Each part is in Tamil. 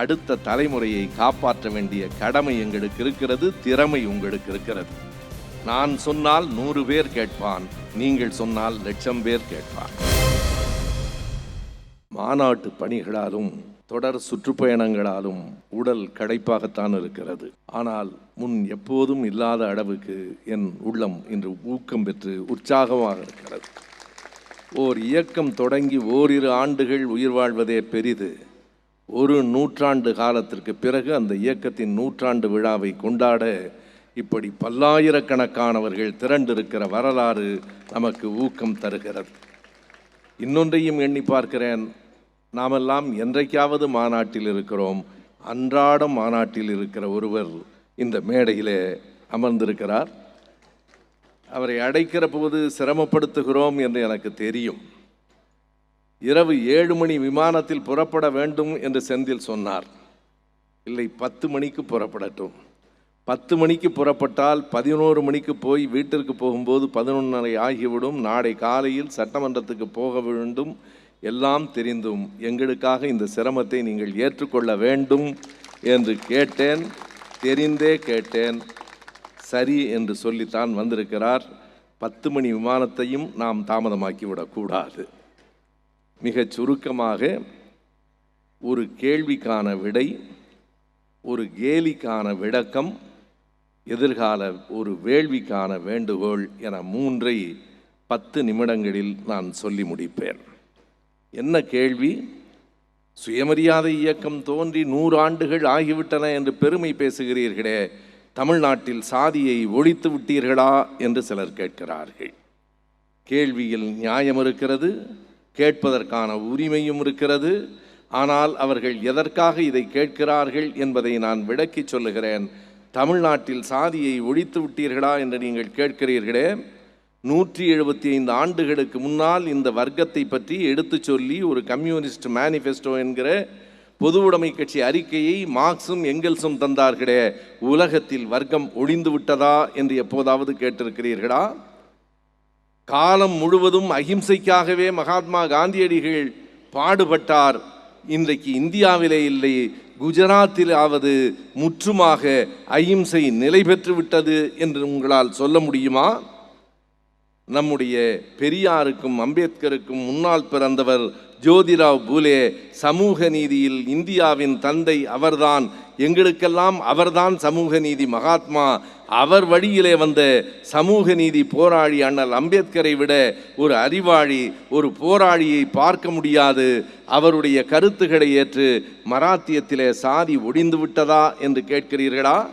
அடுத்த தலைமுறையை காப்பாற்ற வேண்டிய கடமை எங்களுக்கு இருக்கிறது திறமை உங்களுக்கு இருக்கிறது. நான் சொன்னால் நூறு பேர் கேட்பான் நீங்கள் சொன்னால் லட்சம் பேர் கேட்பான். மாநாட்டு பணிகளாலும் தொடர் சுற்றுப்பயணங்களாலும் உடல் களைப்பாகத்தான் இருக்கிறது. ஆனால் முன் எப்போதும் இல்லாத அளவுக்கு என் உள்ளம் இன்று ஊக்கம் பெற்று உற்சாகமாக இருக்கிறது. ஓர் இயக்கம் தொடங்கி ஓரிரு ஆண்டுகள் உயிர் வாழ்வதே பெரிது. ஒரு நூற்றாண்டு காலத்திற்கு பிறகு அந்த இயக்கத்தின் நூற்றாண்டு விழாவை கொண்டாட இப்படி பல்லாயிரக்கணக்கானவர்கள் திரண்டிருக்கிற வரலாறு நமக்கு ஊக்கம் தருகிறது. இன்னொன்றையும் எண்ணி பார்க்கிறேன். நாமெல்லாம் என்றைக்காவது மாநாட்டில் இருக்கிறோம். அன்றாடம் மாநாட்டில் இருக்கிற ஒருவர் இந்த மேடையிலே அமர்ந்திருக்கிறார். அவரை அடைக்கிற போது சிரமப்படுத்துகிறோம் என்று எனக்கு தெரியும். இரவு ஏழு மணி விமானத்தில் புறப்பட வேண்டும் என்று செந்தில் சொன்னார். இல்லை பத்து மணிக்கு புறப்படட்டும். பத்து மணிக்கு புறப்பட்டால் பதினோரு மணிக்கு போய் வீட்டிற்கு போகும்போது பதினொன்றரை ஆகிவிடும். நாளை காலையில் சட்டமன்றத்துக்கு போக வேண்டும். எல்லாம் தெரிந்தும் எங்களுக்காக இந்த சிரமத்தை நீங்கள் ஏற்றுக்கொள்ள வேண்டும் என்று கேட்டேன். தெரிந்தே கேட்டேன். சரி என்று சொல்லித்தான் வந்திருக்கிறார். பத்து மணி விமானத்தையும் நாம் தாமதமாக்கி மிகச் சுருக்கமாக ஒரு கேள்விக்கான விடை ஒரு கேலிக்கான விளக்கம் எதிர்கால ஒரு வேள்விக்கான வேண்டுகோள் என மூன்றை பத்து நிமிடங்களில் நான் சொல்லி முடிப்பேன். என்ன கேள்வி? சுயமரியாதை இயக்கம் தோன்றி நூறு ஆண்டுகள் ஆகிவிட்டன என்று பெருமை பேசுகிறீர்களே தமிழ்நாட்டில் சாதியை ஒழித்து விட்டீர்களா என்று சிலர் கேட்கிறார்கள். கேள்வியில் நியாயம் இருக்கிறது கேட்பதற்கான உரிமையும் இருக்கிறது. ஆனால் அவர்கள் எதற்காக இதை கேட்கிறார்கள் என்பதை நான் விளக்கிச் சொல்லுகிறேன். தமிழ்நாட்டில் சாதியை ஒழித்து விட்டீர்களா என்று நீங்கள் கேட்கிறீர்களே. நூற்றி எழுபத்தி ஐந்து ஆண்டுகளுக்கு முன்னால் இந்த வர்க்கத்தை பற்றி எடுத்துச் சொல்லி ஒரு கம்யூனிஸ்ட் மேனிஃபெஸ்டோ என்கிற பொது உடைமை கட்சி அறிக்கையை மார்க்சும் எங்கெல்ஸும் தந்தார்களே. உலகத்தில் வர்க்கம் ஒழிந்து விட்டதா என்று எப்போதாவது கேட்டிருக்கிறீர்களா? காலம் முழுவதும் அகிம்சைக்காகவே மகாத்மா காந்தியடிகள் பாடுபட்டார். இன்றைக்கு இந்தியாவிலே இல்லை குஜராத்திலாவது முற்றுமாக அகிம்சை நிலை பெற்று விட்டது என்று உங்களால் சொல்ல முடியுமா? நம்முடைய பெரியாருக்கும் அம்பேத்கருக்கும் முன்னால் பிறந்தவர் ஜோதிராவ் பூலே சமூக நீதியில் இந்தியாவின் தந்தை அவர்தான் எங்களுக்கெல்லாம் அவர்தான் சமூக நீதி மகாத்மா. அவர் வழியிலே வந்த சமூக நீதி போராளி அண்ணல் அம்பேத்கரை விட ஒரு அறிவாளி ஒரு போராளியை பார்க்க முடியாது. அவருடைய கருத்துக்களை ஏற்று மராத்தியத்திலே சாதி ஒடிந்து விட்டதா என்று கேட்கிறீர்களா?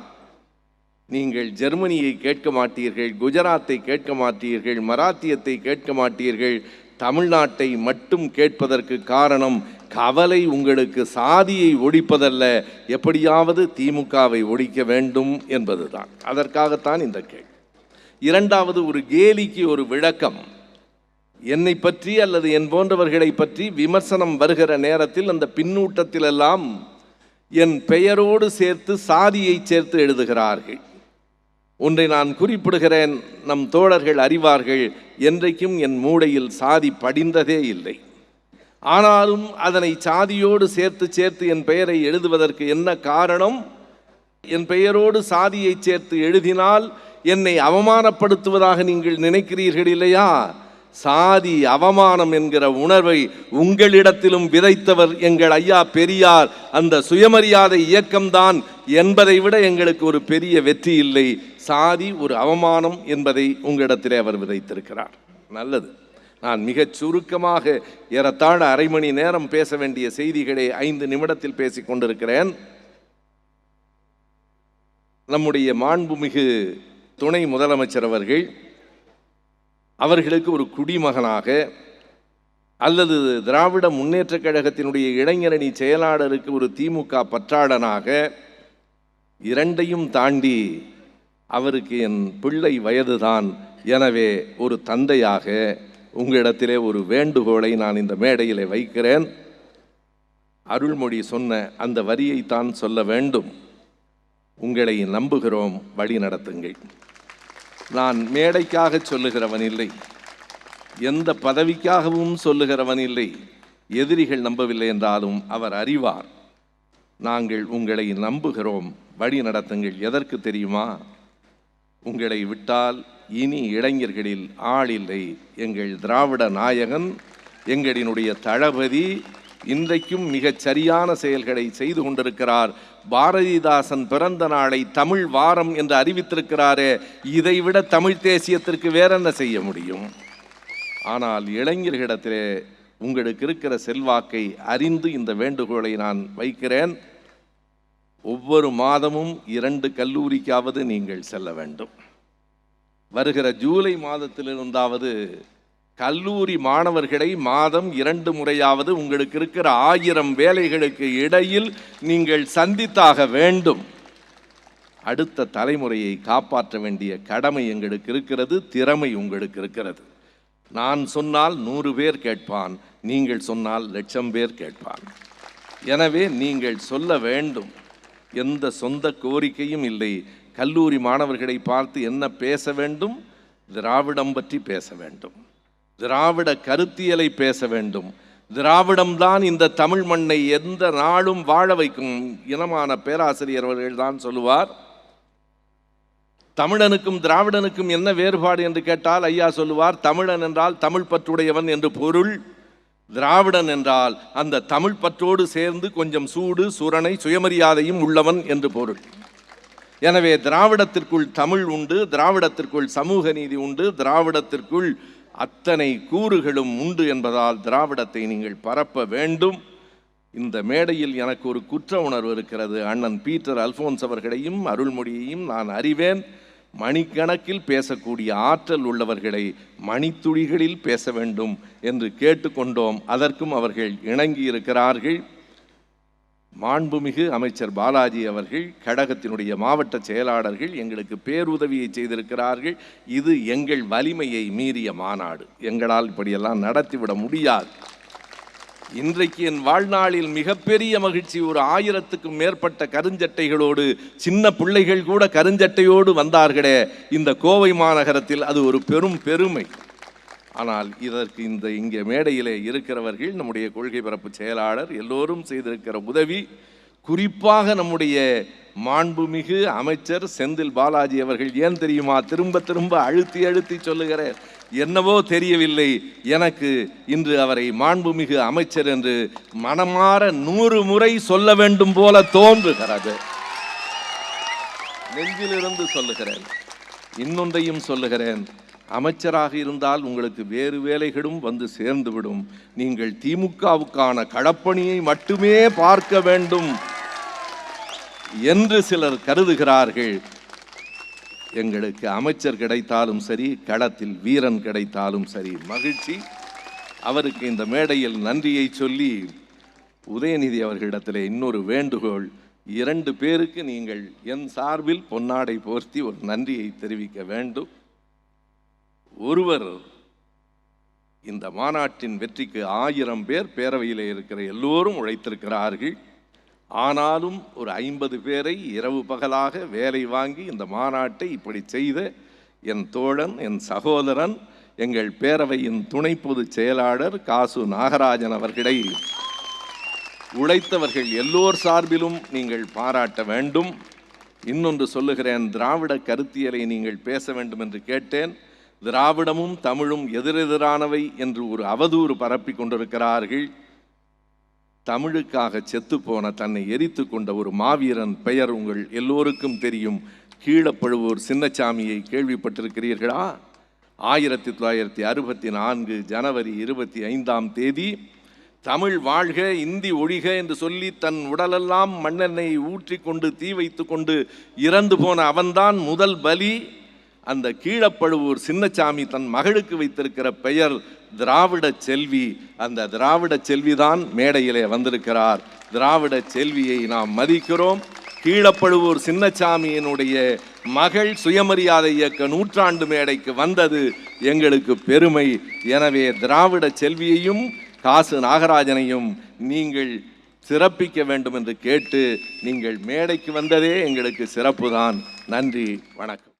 நீங்கள் ஜெர்மனியை கேட்க மாட்டீர்கள் குஜராத்தை கேட்க மாட்டீர்கள் மராத்தியத்தை கேட்க மாட்டீர்கள். தமிழ்நாட்டை மட்டும் கேட்பதற்கு காரணம் கவலை உங்களுக்கு சாதியை ஒழிப்பதல்ல. எப்படியாவது திமுகவை ஒழிக்க வேண்டும் என்பதுதான். அதற்காகத்தான் இந்த கேள்வி. இரண்டாவது ஒரு கேலிக்கு ஒரு விளக்கம். என்னை பற்றி அல்லது என் போன்றவர்களை பற்றி விமர்சனம் வருகிற நேரத்தில் அந்த பின்னூட்டத்திலெல்லாம் என் பெயரோடு சேர்த்து சாதியை சேர்த்து எழுதுகிறார்கள். ஒன்றை நான் குறிப்பிடுகிறேன். நம் தோழர்கள் அறிவார்கள். என்றைக்கும் என் மூளையில் சாதி படிந்ததே இல்லை. ஆனாலும் அதனை சாதியோடு சேர்த்து சேர்த்து என் பெயரை எழுதுவதற்கு என்ன காரணம்? என் பெயரோடு சாதியை சேர்த்து எழுதினால் என்னை அவமானப்படுத்துவதாக நீங்கள் நினைக்கிறீர்கள் இல்லையா? சாதி அவமானம் என்கிற உணர்வை உங்களிடத்திலும் விதைத்தவர் எங்கள் ஐயா பெரியார். அந்த சுயமரியாதை இயக்கம்தான் என்பதை விட எங்களுக்கு ஒரு பெரிய வெற்றி இல்லை. சாதி ஒரு அவமானம் என்பதை உங்களிடத்திலே அவர் விதைத்திருக்கிறார். நல்லது. நான் மிகச் சுருக்கமாக ஏறத்தாழ அரை மணி நேரம் பேச வேண்டிய செய்திகளை ஐந்து நிமிடத்தில் பேசிக் கொண்டிருக்கிறேன். நம்முடைய மாண்புமிகு துணை முதலமைச்சர் அவர்கள் அவர்களுக்கு ஒரு குடிமகனாக அல்லது திராவிட முன்னேற்றக் கழகத்தினுடைய இளைஞரணி செயலாளருக்கு ஒரு திமுக பற்றாளனாக இரண்டையும் தாண்டி அவருக்கு என் பிள்ளை வயதுதான். எனவே ஒரு தந்தையாக உங்களிடத்திலே ஒரு வேண்டுகோளை நான் இந்த மேடையிலே வைக்கிறேன். அருள்மொழி சொன்ன அந்த வரியைத்தான் சொல்ல வேண்டும். உங்களை நம்புகிறோம் வழி நடத்துங்கள். நான் மேடைக்காக சொல்லுகிறவன் இல்லை. எந்த பதவிக்காகவும் சொல்லுகிறவன் இல்லை. எதிரிகள் நம்பவில்லை என்றாலும் அவர் அறிவார். நாங்கள் உங்களை நம்புகிறோம் வழி நடத்துங்கள். எதற்கு தெரியுமா? உங்களை விட்டால் இனி இளைஞர்களில் ஆள் இல்லை. எங்கள் திராவிட நாயகன் எங்களினுடைய தளபதி இன்றைக்கும் மிகச் சரியான செயல்களை செய்து கொண்டிருக்கிறார். பாரதிதாசன் பிறந்த நாளை தமிழ் வாரம் என்று அறிவித்திருக்கிறாரே இதைவிட தமிழ் தேசியத்திற்கு வேற என்ன செய்ய முடியும்? ஆனால் இளைஞர்களிடத்திலே உங்களுக்கு இருக்கிற செல்வாக்கை அறிந்து இந்த வேண்டுகோளை நான் வைக்கிறேன். ஒவ்வொரு மாதமும் இரண்டு கல்லூரிக்காவது நீங்கள் செல்ல வேண்டும். வருகிற ஜூலை மாதத்திலிருந்தாவது கல்லூரி மாணவர்களை மாதம் இரண்டு முறையாவது உங்களுக்கு இருக்கிற ஆயிரம் வேலைகளுக்கு இடையில் நீங்கள் சந்தித்தாக வேண்டும். அடுத்த தலைமுறையை காப்பாற்ற வேண்டிய கடமை எங்களுக்கு இருக்கிறது திறமை உங்களுக்கு இருக்கிறது. நான் சொன்னால் நூறு பேர் கேட்பான் நீங்கள் சொன்னால் லட்சம் பேர் கேட்பான். எனவே நீங்கள் சொல்ல வேண்டும் எந்த சொந்த கோரிக்கையும் இல்லை. கல்லூரி மாணவர்களை பார்த்து என்ன பேச வேண்டும்? திராவிடம் பற்றி பேச வேண்டும். திராவிட கருத்தியலை பேச வேண்டும். திராவிடம்தான் இந்த தமிழ் மண்ணை எந்த நாளும் வாழ வைக்கும் இனமான பேராசிரியர் அவர்கள் தான் சொல்லுவார். தமிழனுக்கும் திராவிடனுக்கும் என்ன வேறுபாடு என்று கேட்டால் ஐயா சொல்லுவார் தமிழன் என்றால் தமிழ் பற்றுடையவன் என்று பொருள். திராவிடன் என்றால் அந்த தமிழ் பற்றோடு சேர்ந்து கொஞ்சம் சூடு சுரணை சுயமரியாதையும் உள்ளவன் என்று பொருள். எனவே திராவிடத்திற்குள் தமிழ் உண்டு திராவிடத்திற்குள் சமூக நீதி உண்டு திராவிடத்திற்குள் அத்தனை கூறுகளும் உண்டு என்பதால் திராவிடத்தை நீங்கள் பரப்ப வேண்டும். இந்த மேடையில் எனக்கு ஒரு குற்ற உணர்வு இருக்கிறது. அண்ணன் பீட்டர் அல்போன்ஸ் அவர்களையும் அருள்மொழியையும் நான் அறிவேன். மணிக்கணக்கில் பேசக்கூடிய ஆற்றல் உள்ளவர்களை மணித்துளிகளில் பேச வேண்டும் என்று கேட்டுக்கொண்டோம். அதற்கும் அவர்கள் இணங்கி இருக்கிறார்கள் மாண்புமிகு அமைச்சர் பாலாஜி அவர்கள் கழகத்தினுடைய மாவட்ட செயலாளர்கள் எங்களுக்கு பேருதவியை செய்திருக்கிறார்கள். இது எங்கள் வலிமையை மீறிய மாநாடு. எங்களால் இப்படியெல்லாம் நடத்திவிட முடியாது. இன்றைக்கு என் வாழ்நாளில் மிகப்பெரிய மகிழ்ச்சி. ஒரு ஆயிரத்துக்கும் மேற்பட்ட கருஞ்சட்டைகளோடு சின்ன பிள்ளைகள் கூட கருஞ்சட்டையோடு வந்தார்களே. இந்த கோவை மாநகரத்தில் அது ஒரு பெரும் பெருமை. ஆனால் இதற்கு இந்த இங்கே மேடையிலே இருக்கிறவர்கள் நம்முடைய கொள்கை பரப்பு செயலாளர் எல்லோரும் செய்திருக்கிற உதவி குறிப்பாக நம்முடைய மாண்புமிகு அமைச்சர் செந்தில் பாலாஜி அவர்கள் ஏன் தெரியுமா திரும்ப திரும்ப அழுத்தி அழுத்தி சொல்லுகிறேன் என்னவோ தெரியவில்லை. எனக்கு இன்று அவரை மாண்புமிகு அமைச்சர் என்று மனமாற நூறு முறை சொல்ல வேண்டும் போல தோன்றுகிறது. நெஞ்சிலிருந்து சொல்லுகிறேன். இன்னொன்றையும் சொல்லுகிறேன். அமைச்சராக இருந்தால் உங்களுக்கு வேறு வேலைகளும் வந்து சேர்ந்துவிடும். நீங்கள் திமுகவுக்கான களப்பணியை மட்டுமே பார்க்க வேண்டும் என்று சிலர் கருதுகிறார்கள். எங்களுக்கு அமைச்சர் கிடைத்தாலும் சரி களத்தில் வீரன் கிடைத்தாலும் சரி மகிழ்ச்சி. அவருக்கு இந்த மேடையில் நன்றியை சொல்லி உதயநிதி அவர்களிடத்தில் இன்னொரு வேண்டுகோள். இரண்டு பேருக்கு நீங்கள் என் சார்பில் பொன்னாடை போர்த்தி ஒரு நன்றியை தெரிவிக்க வேண்டும். ஒருவர் இந்த மாநாட்டின் வெற்றிக்கு ஆயிரம் பேர் பேரவையில் இருக்கிற எல்லோரும் உழைத்திருக்கிறார்கள். ஆனாலும் ஒரு ஐம்பது பேரை இரவு பகலாக வேலை வாங்கி இந்த மாநாட்டை இப்படி செய்த என் தோழன் என் சகோதரன் எங்கள் பேரவையின் துணை பொதுச் செயலாளர் காசு நாகராஜன் அவர்களை உழைத்தவர்கள் எல்லோர் சார்பிலும் நீங்கள் பாராட்ட வேண்டும். இன்னொன்று சொல்லுகிறேன் திராவிட கருத்தியலை நீங்கள் பேச வேண்டும் என்று கேட்டேன். திராவிடமும் தமிழும் எதிரெதிரானவை என்று ஒரு அவதூறு பரப்பி கொண்டிருக்கிறார்கள். தமிழுக்காக செத்துப்போன தன்னை எரித்து கொண்ட ஒரு மாவீரன் பெயர் உங்கள் எல்லோருக்கும் தெரியும். கீழப்பழுவூர் சின்னச்சாமியை கேள்விப்பட்டிருக்கிறீர்களா? ஆயிரத்தி தொள்ளாயிரத்தி அறுபத்தி நான்கு ஜனவரி இருபத்தி ஐந்தாம் தேதி தமிழ் வாழ்க இந்தி ஒழிக என்று சொல்லி தன் உடலெல்லாம் மண்ணெண்ணெய் ஊற்றி கொண்டு தீ வைத்து கொண்டு இறந்து போன அவன்தான் முதல் பலி. அந்த கீழப்பழுவூர் சின்னசாமி தன் மகளுக்கு வைத்திருக்கிற பெயர் திராவிட செல்வி. அந்த திராவிட செல்விதான் மேடையிலே வந்திருக்கிறார். திராவிட செல்வியை நாம் மதிக்கிறோம். கீழப்பழுவூர் சின்னசாமியினுடைய மகள் சுயமரியாதை இயக்க நூற்றாண்டு மேடைக்கு வந்தது எங்களுக்கு பெருமை. எனவே திராவிட செல்வியையும் காசு நாகராஜனையும் நீங்கள் சிறப்பிக்க வேண்டும் என்று கேட்டு நீங்கள் மேடைக்கு வந்ததே எங்களுக்கு சிறப்புதான். நன்றி வணக்கம்.